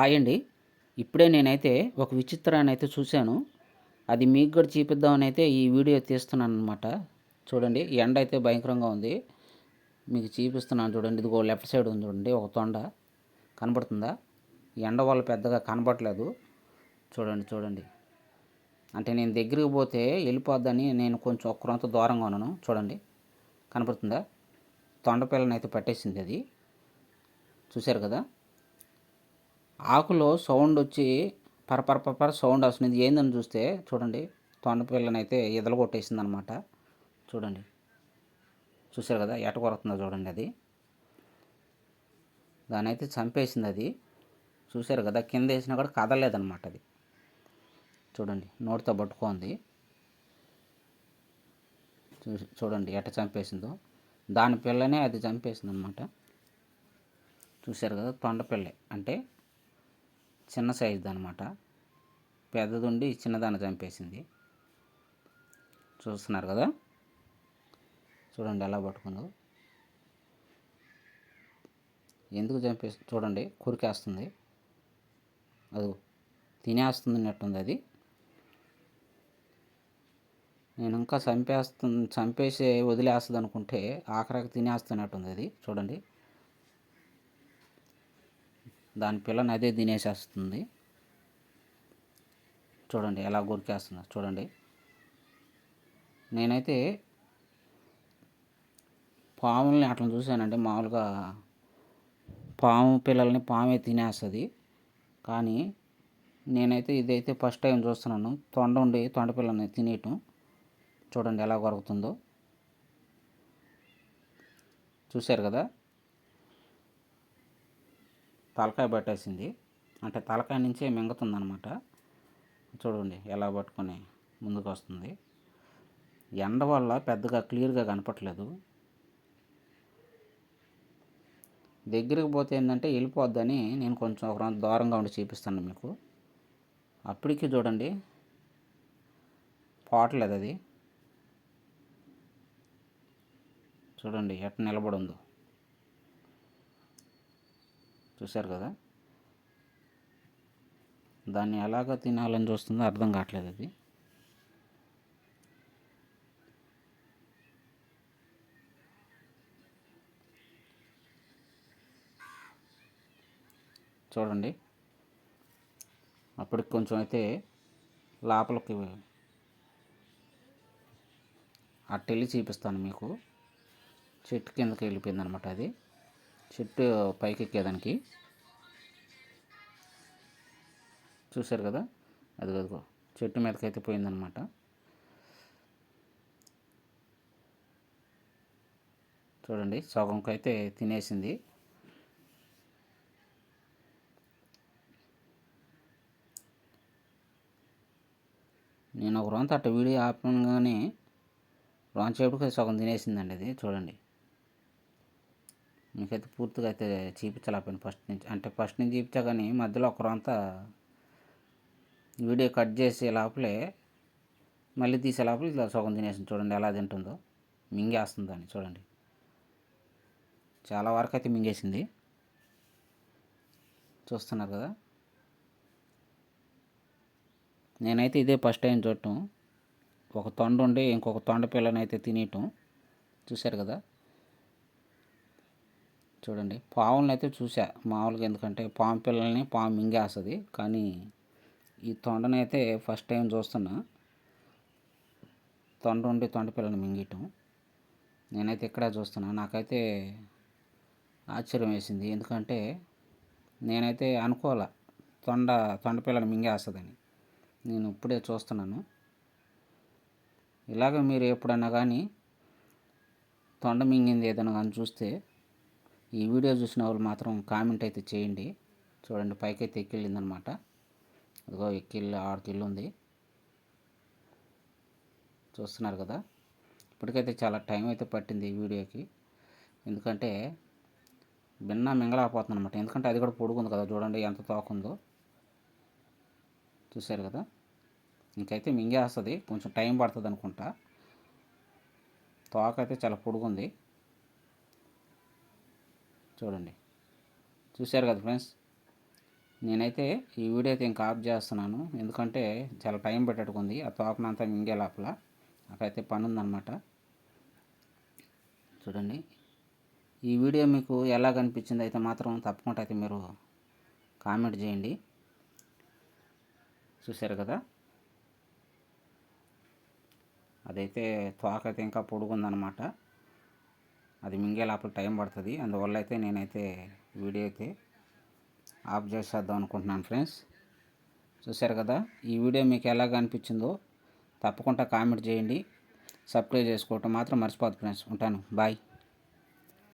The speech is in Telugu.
హాయ్ అండి ఇప్పుడే నేనైతే ఒక విచిత్రాన్ని అయితే చూశాను. అది మీకు కూడా చూపిద్దామని అయితే ఈ వీడియో తీస్తున్నాను అనమాట చూడండి ఎండ అయితే భయంకరంగా ఉంది. మీకు చూపిస్తున్నాను చూడండి. ఇదిగో లెఫ్ట్ సైడ్ ఉంది చూడండి ఒక తొండ కనబడుతుందా? ఎండ వల్ల పెద్దగా కనబడట్లేదు. చూడండి చూడండి. అంటే నేను దగ్గరికి పోతే వెళ్ళిపోద్దని నేను కొంచెం ఒక్కరంత దూరంగా ఉన్నాను. చూడండి కనపడుతుందా తొండ పిల్లని అయితే పట్టేసింది అది. చూశారు కదా? ఆకులో సౌండ్ వచ్చి పరపర పరపర సౌండ్ వస్తుంది. ఏందని చూస్తే చూడండి తొండ అయితే ఎదలు కొట్టేసింది అనమాట చూడండి. చూసారు కదా ఎట కొరుతుందో చూడండి అది. దాని అయితే చంపేసింది అది చూశారు కదా కింద వేసినా కూడా కదలలేదన్నమాట అది. చూడండి నోటితో పట్టుకోంది. చూసి చూడండి ఎట చంపేసిందో. దాని పిల్లనే అది చంపేసింది అనమాట చూశారు కదా తొండ పిల్లే అంటే చిన్న సైజుది అనమాట పెద్దదుండి చిన్నదాన్ని చంపేసింది. చూస్తున్నారు కదా? చూడండి ఎలా పట్టుకుందో ఎందుకు చంపేసి చూడండి కురికేస్తుంది. అది తినేస్తుంది అన్నట్టుంది అది. నేను ఇంకా చంపేస్తుంది చంపేసి వదిలేస్తుంది అనుకుంటే ఆఖరికి తినేస్తున్నట్టుంది అది. చూడండి. దాని పిల్లని అదే తినేసేస్తుంది. చూడండి ఎలా గురికేస్తుందో చూడండి. నేనైతే పాముల్ని అట్లా చూశానండి మామూలుగా పాము పిల్లల్ని పామే తినేస్తుంది. కానీ నేనైతే ఇదైతే ఫస్ట్ టైం చూస్తున్నాను. తొండ ఉండి తొండ పిల్లని తినేయటం. చూడండి ఎలా కొరుకుతుందో చూశారు కదా? తలకాయ పట్టేసింది. అంటే తలకాయ నుంచే మింగుతుందనమాట చూడండి ఎలా పట్టుకొని ముందుకు వస్తుంది ఎండ వల్ల పెద్దగా క్లియర్గా కనపట్లేదు దగ్గరికి పోతే ఏంటంటే వెళ్ళిపోద్దని నేను కొంచెం ఒక దూరంగా ఉండి చూపిస్తాను మీకు. అప్పటికి చూడండి. పోవట్లేదు అది చూడండి ఎట్లా నిలబడి ఉందో. చూశారు కదా? దాన్ని ఎలాగ తినాలని చూస్తుందో అర్థం కావట్లేదు అది. చూడండి. అప్పటికి కొంచెం అయితే లోపలికి అట్టెళ్ళి చూపిస్తాను మీకు. చెట్టు కిందకి వెళ్ళిపోయింది అనమాట అది. చెట్టు పైకి ఎక్కేదానికి చూశారు కదా? అది అదిగో. చెట్టు మీదకి అయితే పోయిందనమాట చూడండి సగంకి అయితే తినేసింది. నేను ఒక రోజు అట్ట వీడియో ఆపగానే రాంచేపుడికి సగం తినేసిందండి అది. చూడండి. మీకైతే పూర్తిగా అయితే చూపించలేకపోయింది ఫస్ట్ నుంచి. అంటే ఫస్ట్ నుంచి చూపించా కానీ మధ్యలో ఒకరంతా వీడియో కట్ చేసే లోపలే మళ్ళీ తీసే లోపల ఇలా సగం తినేసింది చూడండి ఎలా తింటుందో. మింగేస్తుంది అని చూడండి. చాలా వరకు అయితే మింగేసింది. చూస్తున్నారు కదా. నేనైతే ఇదే ఫస్ట్ టైం చూడటం. ఒక తొండ ఉండి ఇంకొక తొండ పిల్లని అయితే తినేయటం. చూశారు కదా? చూడండి. పాములను అయితే చూసా మామూలుగా ఎందుకంటే పాము పిల్లల్ని పాము మింగేస్తుంది. కానీ ఈ తొండని అయితే ఫస్ట్ టైం చూస్తున్నా. తొండ ఉండి తొండ పిల్లని మింగటం నేనైతే ఇక్కడే చూస్తున్నా. నాకైతే ఆశ్చర్యం వేసింది ఎందుకంటే నేనైతే అనుకోవాల తొండ తొండ పిల్లని మింగేస్తుందని. నేను ఇప్పుడే చూస్తున్నాను. ఇలాగ మీరు ఎప్పుడన్నా కానీ తొండ మింగింది ఏదైనా కానీ చూస్తే ఈ వీడియో చూసిన వాళ్ళు మాత్రం కామెంట్ అయితే చేయండి. చూడండి పైకి అయితే ఎక్కిళ్ళిందనమాట. అదిగో ఎక్కిళ్ళు ఆడికిల్లు ఉంది. చూస్తున్నారు కదా? ఇప్పటికైతే చాలా టైం అయితే పట్టింది ఈ వీడియోకి. ఎందుకంటే భిన్న మింగలేకపోతుంది అనమాట ఎందుకంటే అది కూడా పొడుగుంది కదా? చూడండి ఎంత తోకుందో. చూశారు కదా? ఇంకైతే మింగేస్తుంది. కొంచెం టైం పడుతుంది అనుకుంటా తోక అయితే చాలా పొడుగుంది. చూడండి. చూశారు కదా ఫ్రెండ్స్? నేనైతే ఈ వీడియో అయితే ఇంకా ఆఫ్ చేస్తున్నాను. ఎందుకంటే చాలా టైం పెట్టట్టుకుంది. ఆ తోకనంతా మింగే లోపల. నాకైతే పని ఉందన్నమాట చూడండి. ఈ వీడియో మీకు ఎలా కనిపించింది అయితే మాత్రం తప్పకుండా అయితే మీరు కామెంట్ చేయండి. చూశారు కదా? అదైతే తోక అయితే ఇంకా పొడుగుందనమాట అది మింగే లోపల టైం పడుతుంది. అందువల్ల అయితే నేనైతే వీడియో అయితే ఆఫ్ చేసేద్దాం అనుకుంటున్నాను ఫ్రెండ్స్. చూశారు కదా ఈ వీడియో మీకు ఎలాగ అనిపించిందో తప్పకుండా కామెంట్ చేయండి. సబ్స్క్రైబ్ చేసుకోవటం మాత్రం మర్చిపోద్దు ఫ్రెండ్స్. ఉంటాను. బాయ్.